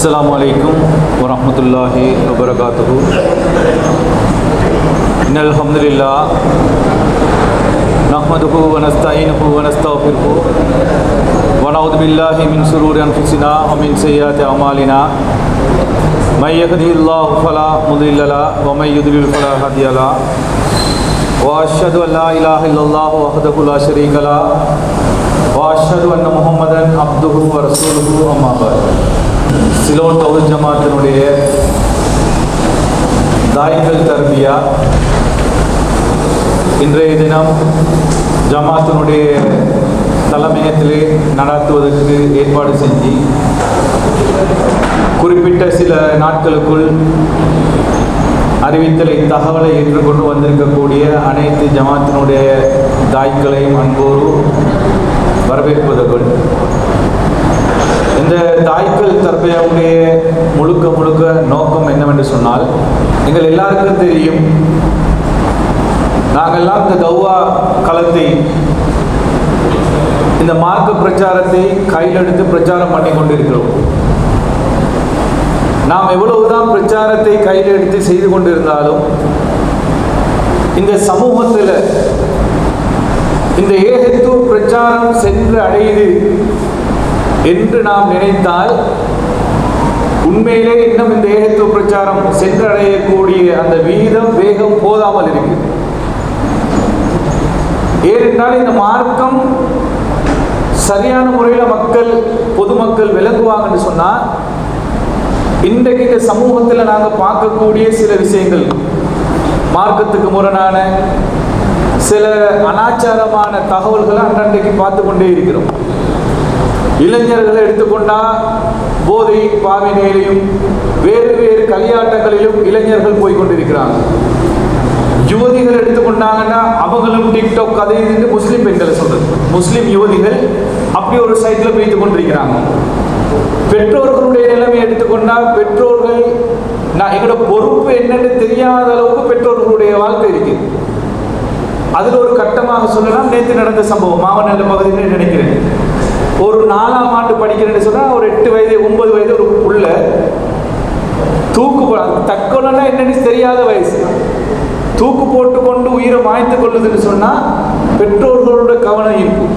அஸ்லாம் வலைக்கும் வரமத்துல்லாஹி வபரகாத்து إن الحمد لله نحمده ونستعينه ونستغفره ونعوذ بالله من شرور أنفسنا ومن سيئات أعمالنا من يهده الله فلا مضل له ومن يضلل فلا هادي له وأشهد أن لا إله إلا الله وحده لا شريك له وأشهد أن محمدا عبده ورسوله أما بعد சிலோன் தௌல் ஜமாத்தினுடைய தாய்கள் தர்பியா. இன்றைய தினம் ஜமாத்தினுடைய தலைமையத்திலே நடத்துவதற்கு ஏற்பாடு செஞ்சு குறிப்பிட்ட சில நாட்களுக்குள் அறிவித்தலை தகவலை ஏற்றுக்கொண்டு வந்திருக்கக்கூடிய அனைத்து ஜமாத்தினுடைய தாய்க்களையும் அன்போடு வரவேற்பதற்குள் இந்த தாய்க்கள் தற்பையாவுடைய முழுக்க முழுக்க நோக்கம் என்னவென்று சொன்னால் எங்கள் எல்லாருக்கும் தெரியும் நாங்கள்லாம் இந்த கௌவா களத்தை இந்த மார்க்க பிரச்சாரத்தை கையில் எடுத்து பிரச்சாரம் பண்ணி கொண்டிருக்கிறோம். நாம் எவ்வளவுதான் பிரச்சாரத்தை கையில் எடுத்து செய்து கொண்டிருந்தாலும் இந்த சமூகத்தில் இந்த ஏகத்துவ பிரச்சாரம் சென்று அடையுது என்று நாம் நினைத்தால் உண்மையிலே இன்னும் இந்த ஏகத்துவ பிரச்சாரம் சென்றடையக்கூடிய அந்த வீதம் வேகம் போதாமல் இருக்கிறது. ஏனென்றால் இந்த மார்க்கம் சரியான முறையில் மக்கள் பொதுமக்கள் விளங்குவாங்கன்னு சொன்னால் இன்றைக்கு இந்த சமூகத்தில் நாங்கள் பார்க்கக்கூடிய சில விஷயங்கள் மார்க்கத்துக்கு முரணான சில அனாச்சாரமான தகவல்களை அன்றன்றைக்கு பார்த்து கொண்டே இருக்கிறோம். இளைஞர்களை எடுத்துக்கொண்டா போதை பாவினையிலையும் வேறு வேறு கலியாட்டங்களிலும் இளைஞர்கள் போய்கொண்டிருக்கிறாங்க. யுவதிகள் எடுத்துக்கொண்டாங்கன்னா அவங்களும் டிக்டாக் கதை இது முஸ்லீம் பெண்களை சொல்றது. முஸ்லீம் யுவதிகள் அப்படி ஒரு சைட்ல போய்த்து கொண்டிருக்கிறாங்க. பெற்றோர்களுடைய நிலைமை எடுத்துக்கொண்டா பெற்றோர்கள் நான் எங்களோட பொறுப்பு என்னன்னு தெரியாத அளவுக்கு பெற்றோர்களுடைய வாழ்க்கை இருக்கு. அதில் ஒரு கட்டமாக சொல்லலாம் நேற்று நடந்த சம்பவம் மாவட்ட பகுதியில் நினைக்கிறேன். ஒரு நாலாம் ஆண்டு படிக்கிறேன்னு சொன்னால் ஒரு எட்டு வயது ஒன்பது வயது ஒரு புள்ள தூக்கு தற்கொலைனா என்னன்னு தெரியாத வயசு. தூக்கு போட்டு கொண்டு உயிரை மாய்த்து கொள்ளுதுன்னு சொன்னால் பெற்றோர்களோட கவனம் இருக்கும்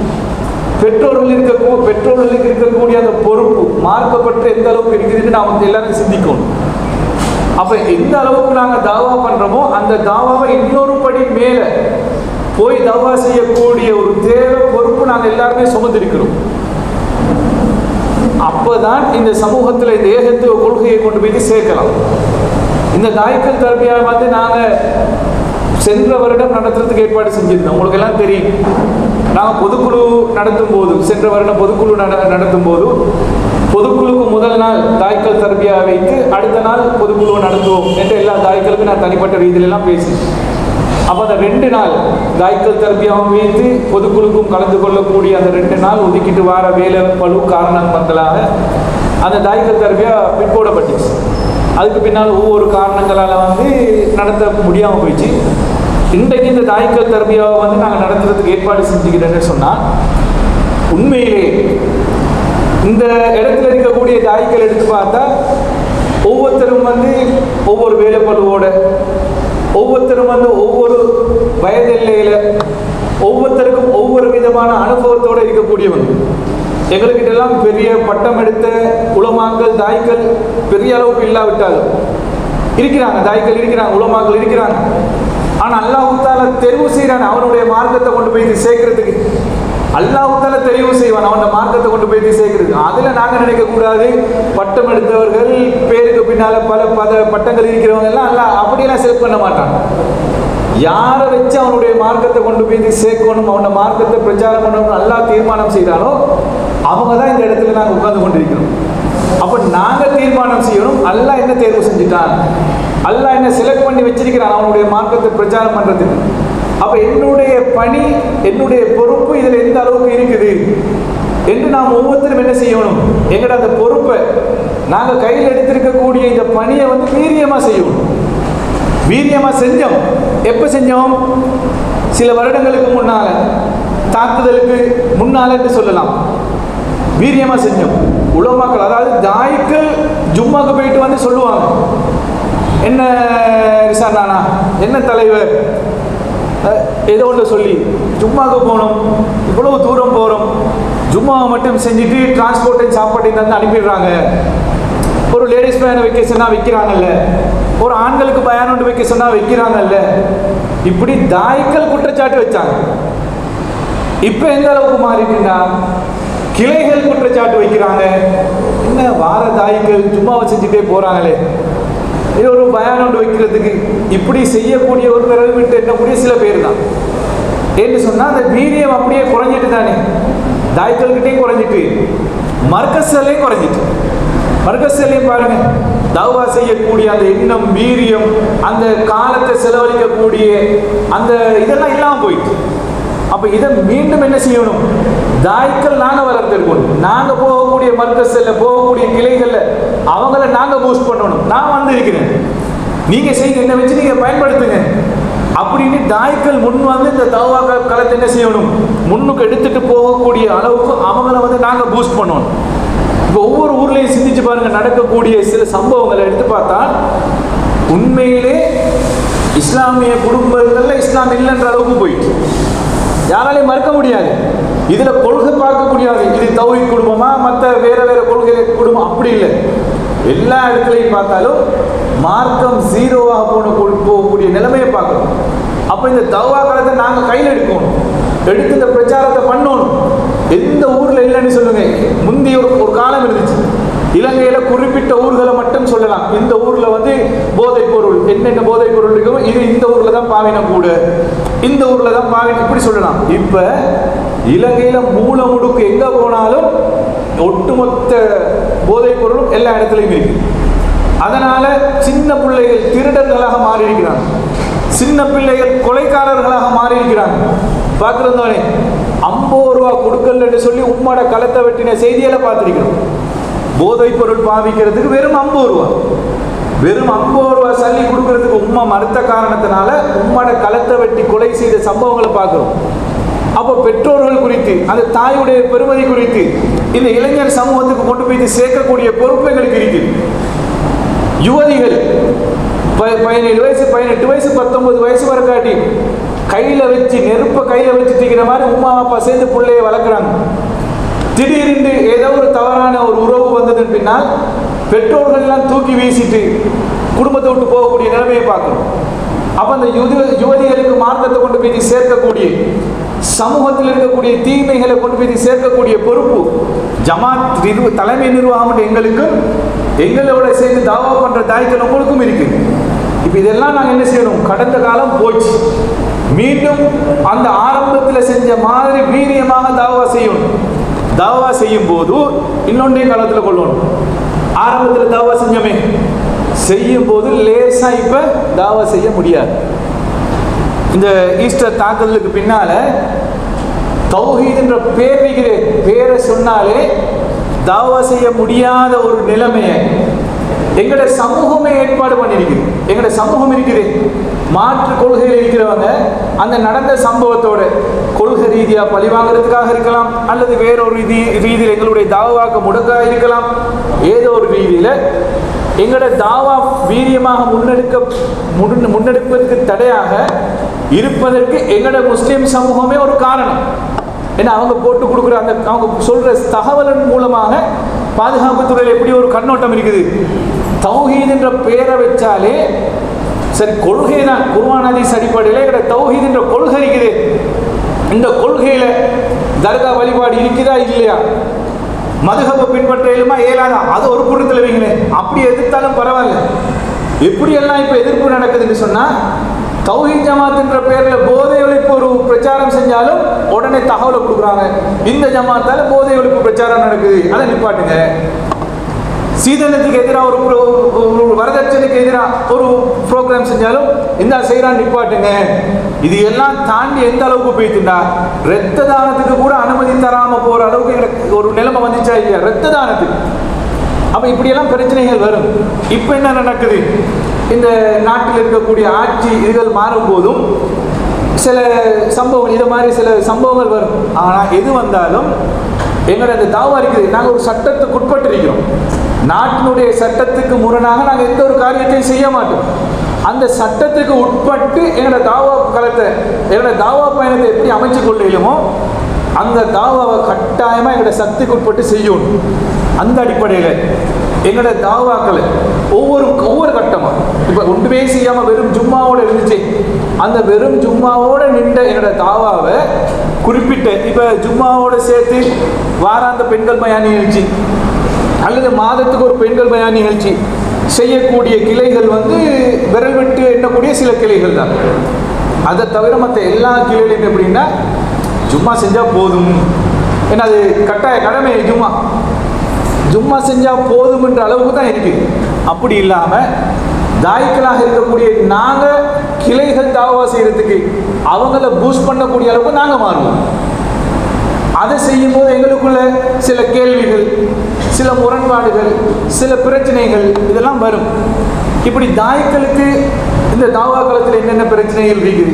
பெற்றோர்கள் இருக்க பெற்றோர்களுக்கு இருக்கக்கூடிய அந்த பொறுப்பு மார்க்கப்பட்டு எந்த அளவுக்கு இருக்குதுன்னு நாம் எல்லாரும் சிந்திக்கணும். அப்போ எந்த அளவுக்கு நாங்கள் தாவா பண்ணுறோமோ அந்த தாவாவை இன்னொரு படி மேலே போய் தவா செய்யக்கூடிய ஒரு தேவை பொறுப்பு நாங்கள் எல்லாருமே சுமந்திருக்கிறோம். அப்போதான் இந்த சமூகத்தில் இந்த ஏகத்துவ கொள்கையை கொண்டு போய் சேர்க்கலாம். இந்த தாய்க்கல் தரப்பியாக வந்து நாங்கள் சென்ற வருடம் நடத்துறதுக்கு ஏற்பாடு செஞ்சிருந்தோம். உங்களுக்கு எல்லாம் தெரியும். நாங்கள் பொதுக்குழு நடத்தும் போது சென்ற வருடம் பொதுக்குழு நட நடத்தும் போது பொதுக்குழுக்கு முதல் நாள் தாய்க்கல் தரப்பியாக வைத்து அடுத்த நாள் பொதுக்குழு நடத்துவோம் என்று எல்லா தாய்க்களுக்கும் நான் தனிப்பட்ட ரீதியிலெல்லாம் பேசினேன். அப்போ அந்த ரெண்டு நாள் தாய்க்கல் தரப்பியாகவும் வைத்து பொதுக்குழுக்கும் கலந்து கொள்ளக்கூடிய அந்த ரெண்டு நாள் ஒதுக்கிட்டு வர வேலை பழு காரணங்களாக அந்த தாய்க்கல் தரப்பியா பின்போடப்பட்டுச்சு அதுக்கு பின்னால் ஒவ்வொரு காரணங்களால் வந்து நடத்த முடியாமல் போயிடுச்சு. இன்றைக்கு இந்த தாய்க்கல் தரப்பியாவை வந்து நாங்கள் நடத்துறதுக்கு ஏற்பாடு செஞ்சுக்கிறேன்னு சொன்னால் உண்மையிலே இந்த இடத்துல இருக்கக்கூடிய தாய்க்கள் எடுத்து பார்த்தா ஒவ்வொருத்தரும் வந்து ஒவ்வொரு வேலைப்பழுவோட ஒவ்வொருத்தரும் வந்து ஒவ்வொரு வயது எல்லையில் ஒவ்வொருத்தருக்கும் ஒவ்வொரு விதமான அனுபவத்தோடு இருக்கக்கூடியவங்க எங்களுக்கிட்ட எல்லாம் பெரிய பட்டம் எடுத்த உலமாக்கள் தாய்க்கள் பெரிய அளவுக்கு இல்லாவிட்டாலும் இருக்கிறாங்க தாய்க்கள் இருக்கிறாங்க உலமாக்கள் இருக்கிறாங்க. ஆனால் அல்லாஹால தெரிவு செய்கிறான் அவனுடைய மார்க்கத்தை கொண்டு போய் சேர்க்கறதுக்கு அல்லாஹால தெரிவு செய்வான். அவன் மார்க்கத்தை கொண்டு போய் சேர்க்கறது அதில் நாங்கள் நினைக்கக்கூடாது பட்டம் எடுத்தவர்கள் பேருக்கு பின்னால் பல பத பட்டங்கள் இருக்கிறவங்க எல்லாம் அல்ல அப்படியெல்லாம் செலக்ட் பண்ண மாட்டான் யாரை வச்சு அவனுடைய மார்க்கத்தை கொண்டு போய் சேர்க்கணும் அவனோட மார்க்கத்தை பிரச்சாரம் பண்ணணும் நல்லா தீர்மானம் செய்தானோ அவங்க தான் இந்த இடத்துல நாங்கள் உட்கார்ந்து கொண்டிருக்கிறோம். அப்போ நாங்கள் தீர்மானம் செய்யணும். அல்லாஹ் என்ன தேர்வு செஞ்சுட்டான்? அல்லாஹ் என்ன செலக்ட் பண்ணி வச்சிருக்கிறான்? அவனுடைய மார்க்கத்தை பிரச்சாரம் பண்ணுறதுக்கு அப்போ என்னுடைய பணி என்னுடைய பொறுப்பு இதில் எந்த அளவுக்கு இருக்குது? என்று நாம் ஒவ்வொருத்தரும் என்ன செய்யணும்? எங்கட அந்த பொறுப்பை நாங்கள் கையில் எடுத்திருக்கக்கூடிய இந்த பணியை வந்து வீரியமாக செய்யணும். வீரியமாக செஞ்சோம். எப்போ செஞ்சோம்? சில வருடங்களுக்கு முன்னால் தாக்குதலுக்கு முன்னால் என்று சொல்லலாம். வீரியமாக செஞ்சோம். உலமாக்கள் அதாவது தாய்க்கள் ஜும்மாக்கு போயிட்டு வந்து சொல்லுவாங்க. என்ன ரிசானானா என்ன தலைவர்? ஏதோ ஒன்று சொல்லி ஜும்மாவுக்கு போகணும் இவ்வளவு தூரம் போகிறோம் ஜும்மாவை மட்டும் செஞ்சுட்டு டிரான்ஸ்போர்ட்டையும் சாப்பாட்டையும் தந்து அனுப்பிடுறாங்க. ஒரு லேடிஸ் பயானை வைக்க சொன்னால் வைக்கிறாங்கல்ல. ஒரு ஆண்களுக்கு பயானோண்டு வைக்க சொன்னால் வைக்கிறாங்கல்ல. இப்படி தாய்க்கள் குற்றச்சாட்டு வச்சாங்க. இப்போ எந்த அளவுக்கு மாறிட்டுன்னா கிளைகள் குற்றச்சாட்டு வைக்கிறாங்க. என்ன வார தாய்கள் சும்மாவை செஞ்சுட்டே போகிறாங்களே இது ஒரு பயான் ஒன்று வைக்கிறதுக்கு இப்படி செய்யக்கூடிய ஒரு பிறகு விட்டு எண்ணக்கூடிய சில பேர் தான் ஏன்னு சொன்னால் அந்த வீரியம் அப்படியே குறைஞ்சிட்டு தானே. தாய்க்கள்கிட்டையும் குறைஞ்சிட்டு மர்க்கஸ்லையும் குறைஞ்சிட்டு. மர்க்கஸ்லையும் பாருங்க தவா செய்யக்கூடிய அந்த எண்ணம் வீரியம் அந்த காலத்தை செலவழிக்கக்கூடிய அந்த இதெல்லாம் இல்லாமல் போயிட்டு. அப்போ இதை மீண்டும் என்ன செய்யணும்? தாய்க்கள் நாங்க வளர்த்திருக்கணும் நாங்க போகக்கூடிய மர்க்கஸ்ல போகக்கூடிய கிளைகள்ல அவங்கள நாங்க பூஸ்ட் பண்ணணும். நான் வந்து இருக்கிறேன் நீங்க செய்யுங்க என்ன வச்சு நீங்க பயன்படுத்துங்க. அப்படின்னு தாய்க்கள் முன் வந்து இந்த தவா களத்தை என்ன செய்யணும்? முன்னுக்கு எடுத்துட்டு போகக்கூடிய அளவுக்கு அவங்கள வந்து நாங்க பூஸ்ட் பண்ணணும். இப்போ ஒவ்வொரு ஊர்லயும் சிந்திச்சு பாருங்க நடக்கக்கூடிய சில சம்பவங்களை எடுத்து பார்த்தா உண்மையிலே இஸ்லாமிய குடும்பங்கள்ல இஸ்லாம் இல்லைன்ற அளவுக்கு போயிட்டு. யாராலையும் மறுக்க முடியாது. இதுல கொள்கை பார்க்க முடியாது. இது தௌரி குடும்பமா? மற்ற வேற வேற கொள்கை குடும்பம் அப்படி இல்லை. எல்லா இடத்துலையும் பார்த்தாலும் மார்க்கம் ஜீரோவாக போன போகக்கூடிய நிலைமையை பார்க்கணும். அப்போ இந்த தவா காலத்தை நாங்கள் கையில் எடுக்கணும். எடுத்து இந்த பிரச்சாரத்தை பண்ணணும். எந்த ஊர்ல இல்லைன்னு சொல்லுங்க. முந்தைய ஒரு காலம் இருந்துச்சு. இலங்கையில குறிப்பிட்ட ஊர்களை மட்டும் சொல்லலாம். இந்த ஊர்ல வந்து போதைப் பொருள் என்னென்ன போதைப் பொருள் இருக்கோ இது இந்த ஊர்ல தான் பாவின கூட இந்த ஊர்ல தான் பாவின இப்படி சொல்லலாம். இப்போ இலங்கையில மூல முடுக்கு எங்க போனாலும் ஒட்டுமொத்த போதைப் பொருளும் எல்லா இடத்துலையும் இருக்கு. அதனால சின்ன பிள்ளைகள் திருடர்களாக மாறியிருக்கிறாங்க. சின்ன பிள்ளைகள் கொலைக்காரர்களாக மாறியிருக்கிறாங்க. பார்க்குறதோனே ஐம்பது ரூபா கொடுக்கலன்னு சொல்லி உம்மோட களத்தை வெட்டின செய்தியெல்லாம் பார்த்துருக்கிறோம். போதைப் பொருள் பாவிக்கிறதுக்கு வெறும் ஐம்பது ரூபா. வெறும் ஐம்பது ரூபா சல்லி கொடுக்கறதுக்கு உம்மா மறுத்த காரணத்தினால உம்மோட களத்தை வெட்டி கொலை செய்த சம்பவங்களை பார்க்குறோம். அப்போ பெற்றோர்கள் குறித்து அந்த தாயுடைய பெருமதி குறித்து இந்த இளைஞர் சமூகத்துக்கு கொண்டு போய் சேர்க்கக்கூடிய பொறுப்பு எங்களுக்கு இருக்குது யுவதிகள் ப- பதினேழு வயசு பதினெட்டு வயசு பத்தொன்பது வயசு வரை காட்டி கையில் வச்சு நெருப்பை கையில் வச்சு தீக்கிற மாதிரி உமா அப்பா சேர்ந்து பிள்ளைய வளர்க்குறாங்க. திடீரென்று ஏதோ ஒரு தவறான ஒரு உறவு வந்ததன் பின்னால் பெற்றோர்கள் எல்லாம் தூக்கி வீசிட்டு குடும்பத்தை விட்டு போகக்கூடிய நிலைமையை பார்க்கணும் அப்ப அந்த யுவதி யுவதிகளுக்கு மார்க்கத்தை கொண்டு போய் சேர்க்கக்கூடிய சமூகத்தில் இருக்கக்கூடிய தீமைகளை கொண்டு போய் சேர்க்கக்கூடிய பொறுப்பு ஜமாத் நிர்வ தலைமை நிர்வாகம் எங்களுக்கும் எங்களோட சேர்ந்து தாவா பண்ணுற தாய்க்கள் உங்களுக்கும் இருக்கு. இப்போ இதெல்லாம் நாங்கள் என்ன செய்யணும்? கடந்த காலம் போச்சு. மீண்டும் அந்த ஆரம்பத்தில் செஞ்ச மாதிரி வீரியமாக தாவா செய்யணும். தாவா செய்யும் போது இன்னொன்றையும் காலத்தில் கொள்ளணும். ஆரம்பத்தில் தாவா செஞ்சோமே. செய்யும் போது லேசாக இப்போ தாவா செய்ய முடியாது. இந்த ஈஸ்டர் தாக்குதலுக்கு பின்னால தௌஹீதுன்ற பேர் வைக்கிறே பேரை சொன்னாலே தாவா செய்ய முடியாத ஒரு நிலைமையை எங்கட சமூகமே ஏற்பாடு பண்ணியிருக்குது. எங்கட சமூகம் இருக்குது. மாற்று கொள்கையில் இருக்கிறவங்க அந்த நடந்த சம்பவத்தோட கொள்கை ரீதியாக பழி வாங்குறதுக்காக இருக்கலாம் அல்லது வேறொரு ரீதி ரீதியில் எங்களுடைய தாவாக்க முடக்காக இருக்கலாம். ஏதோ ஒரு ரீதியில் எங்களோட தாவா வீரியமாக முன்னெடுக்க முன் முன்னெடுப்பதற்கு தடையாக இருப்பதற்கு எங்களோட முஸ்லீம் சமூகமே ஒரு காரணம். ஏன்னா அவங்க போட்டு கொடுக்குற அந்த அவங்க சொல்ற தகவலின் மூலமாக பாதுகாப்பு துறையில் எப்படி ஒரு கண்ணோட்டம் இருக்குது? தௌஹீத் என்ற பெயரை வச்சாலே சரி கொள்கை தான். குருவான் அதிஸ் அடிப்படையில் எங்களோட தௌஹீத் என்ற கொள்கை இருக்குது. இந்த கொள்கையில் தர்கா வழிபாடு இருக்குதா? இல்லையா? மதுகப்பை பின்பற்ற இயலுமா இயலாதா அது ஒரு கூட்டத்தில் வைங்களே. அப்படி எதிர்த்தாலும் பரவாயில்ல. எப்படியெல்லாம் இப்போ எதிர்ப்பு நடக்குதுன்னு சொன்னால் தௌஹீத் ஜமாத்ன்ற பேரில் போதை ஒழிப்பு ஒரு பிரச்சாரம் செஞ்சாலும் உடனே தகவலை கொடுக்குறாங்க. இந்த ஜமாத்தால் போதை ஒழிப்பு பிரச்சாரம் நடக்குது. அதை நிப்பாட்டுங்க. சீதனத்துக்கு எதிராக ஒரு வரதட்சணைக்கு எதிராக ஒரு ப்ரோக்ராம் செஞ்சாலும் இந்த செய்கிறான் நிப்பாட்டுங்க. இது எல்லாம் தாண்டி எந்த அளவுக்கு போயிட்டுண்டா? ரத்த தானத்துக்கு கூட அனுமதி தராமல் போகிற அளவுக்கு எங்களுக்கு ஒரு நிலைமை வந்துச்சா இல்லையா? ரத்த தானத்துக்கு. அப்போ இப்படியெல்லாம் பிரச்சனைகள் வரும். இப்போ என்ன நடக்குது? இந்த நாட்டில் இருக்கக்கூடிய ஆட்சி இதுகள் மாறும் போதும் சில சம்பவங்கள் இது மாதிரி சில சம்பவங்கள் வரும். ஆனால் எது வந்தாலும் எங்களோட அந்த தாவா இருக்குது. நாங்கள் ஒரு சட்டத்துக்கு உட்பட்டு இருக்கிறோம் நாட்டினுடைய சட்டத்துக்கு முரணாக நாங்கள் எந்த ஒரு காரியத்தையும் செய்ய மாட்டோம். அந்த சட்டத்துக்கு உட்பட்டு எங்களோட தாவா காலத்தை எங்களோட தாவா பயணத்தை எப்படி அமைச்சு கொள்ளையிலுமோ அந்த தாவாவை கட்டாயமாக எங்களோட சக்திக்கு உட்பட்டு செய்யணும். அந்த அடிப்படையில் எங்களோட தாவாக்களை ஒவ்வொரு ஒவ்வொரு கட்டமாக இப்போ ஒன்றுமே செய்யாமல் வெறும் ஜும்மாவோடு இருந்துச்சு. அந்த வெறும் ஜும்மாவோடு நின்ற எங்களோட தாவாவை குறிப்பிட்ட இப்போ ஜும்மாவோடு சேர்த்து வாராந்த பெண்கள் பயான் இருந்துச்சு அல்லது மாதத்துக்கு ஒரு பெண்கள் பயா நிகழ்ச்சி செய்யக்கூடிய கிளைகள் வந்து விரல் விட்டு எண்ணக்கூடிய சில கிளைகள் தான். அதை தவிர மற்ற எல்லா கிளைகளையும் எப்படின்னா ஜும்மா செஞ்சால் போதும். ஏன்னா அது கட்டாய கடமை ஜும்மா. ஜும்மா செஞ்சால் போதும்ன்ற அளவுக்கு தான் இருக்குது அப்படி இல்லாமல் தாய்க்களாக இருக்கக்கூடிய நாங்கள் கிளைகள் தாவா செய்கிறதுக்கு அவங்கள பூஸ்ட் பண்ணக்கூடிய அளவுக்கு நாங்கள் மாறுவோம். அதை செய்யும்போது எங்களுக்குள்ள சில கேள்விகள் சில முரண்பாடுகள் சில பிரச்சனைகள் இதெல்லாம் வரும். இப்படி தாய்க்களுக்கு இந்த தாவா காலத்தில் என்னென்ன பிரச்சனைகள் இருக்குது?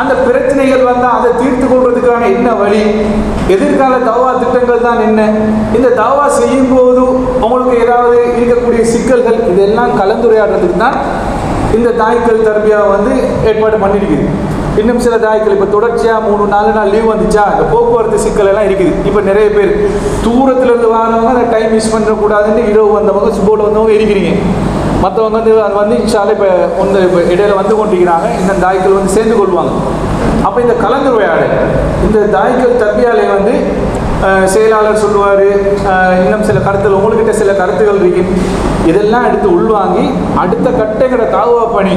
அந்த பிரச்சனைகள் வந்தால் அதை தீர்த்து கொள்வதுக்கான என்ன வழி? எதிர்கால தாவா திட்டங்கள் தான் என்ன? இந்த தாவா செய்யும் போது அவங்களுக்கு ஏதாவது இருக்கக்கூடிய சிக்கல்கள் இதெல்லாம் கலந்துரையாடுறதுக்கு தான் இந்த தாய்க்கள் தர்பியா வந்து ஏற்பாடு பண்ணியிருக்குது இன்னும் சில தாய்க்கள் இப்போ தொடர்ச்சியாக மூணு நாலு நாள் லீவ் வந்துச்சா? இந்த போக்குவரத்து சிக்கல் எல்லாம் இருக்குது. இப்போ நிறைய பேர் தூரத்துலேருந்து இருந்து அந்த டைம் மிஸ் பண்ணக்கூடாதுன்னு இரவு வந்தவங்க சுபோட வந்தவங்க இருக்கிறீங்க. மற்றவங்க வந்து அது வந்து இன்ஷால இப்போ வந்து இப்போ இடையில வந்து கொண்டிருக்கிறாங்க. இந்த தாய்க்கள் வந்து சேர்ந்து கொள்வாங்க. அப்போ இந்த கலந்துரையாடல் இந்த தாய்க்கள் தப்பியாலே வந்து செயலாளர் சொல்லுவார் இன்னும் சில கருத்துகள் உங்கள்கிட்ட சில கருத்துகள் இருக்கு. இதெல்லாம் எடுத்து உள்வாங்கி அடுத்த கட்டங்கிற தாவா பணி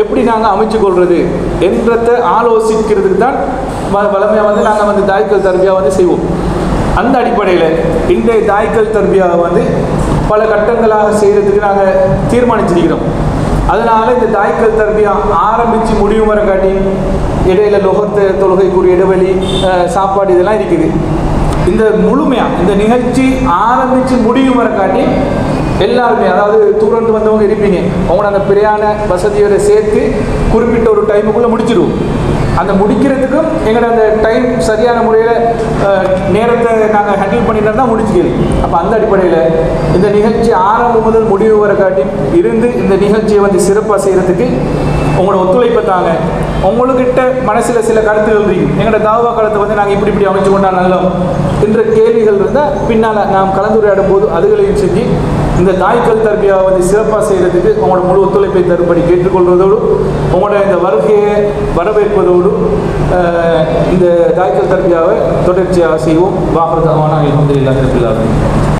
எப்படி நாங்கள் அமைச்சு கொள்வது என்றதை ஆலோசிக்கிறதுக்கு தான் வளமையாக வந்து நாங்கள் வந்து தாய்க்கள் தர்பியா வந்து செய்வோம். அந்த அடிப்படையில் இன்றைய தாய்க்கள் தர்பியாவை வந்து பல கட்டங்களாக செய்கிறதுக்கு நாங்கள் தீர்மானிச்சிருக்கிறோம். அதனால் இந்த தாய்க்கள் தர்பியா ஆரம்பித்து முடிவு வர காட்டி இடையில லொகத்து தொழுகைக்குரிய இடைவெளி சாப்பாடு இதெல்லாம் இருக்குது. இந்த முழுமையாக இந்த நிகழ்ச்சி ஆரம்பித்து முடிவு வர காட்டி எல்லாருமே அதாவது தூரந்து வந்தவங்க இருப்பீங்க. அவங்கள அந்த பிரயாண வசதியோட சேர்த்து குறிப்பிட்ட ஒரு டைமுக்குள்ளே முடிச்சிடுவோம். அந்த முடிக்கிறதுக்கும் எங்களோட அந்த டைம் சரியான முறையில் நேரத்தை நாங்கள் ஹேண்டில் பண்ணிட்டு தான் முடிச்சுக்கிறது அப்போ அந்த அடிப்படையில் இந்த நிகழ்ச்சி ஆரம்பம் முதல் முடிவு வர காட்டி இருந்து இந்த நிகழ்ச்சியை வந்து சிறப்பாக செய்கிறதுக்கு உங்களோட ஒத்துழைப்பை தாங்க. உங்களுக்கிட்ட மனசில் சில கருத்துகள் இருக்கும் எங்களோட தாவா காலத்தை வந்து நாங்கள் இப்படி இப்படி அமைச்சு கொண்டா நல்லோம் என்ற கேள்விகள் இருந்தால் பின்னால் நாம் கலந்துரையாடும் போது அதுகளையும் செஞ்சு இந்த தாய்க்கல் தர்பியாவை வந்து சிறப்பாக செய்கிறதுக்கு உங்களோட முழு ஒத்துழைப்பை தரும்படி கேட்டுக்கொள்வதோடு உங்களோட இந்த வருகையை வரவேற்பதோடு இந்த தாய்க்கல் தர்பியாவை தொடர்ச்சியாக செய்வோம். வாகரதாவான அலமதுல்லாஹி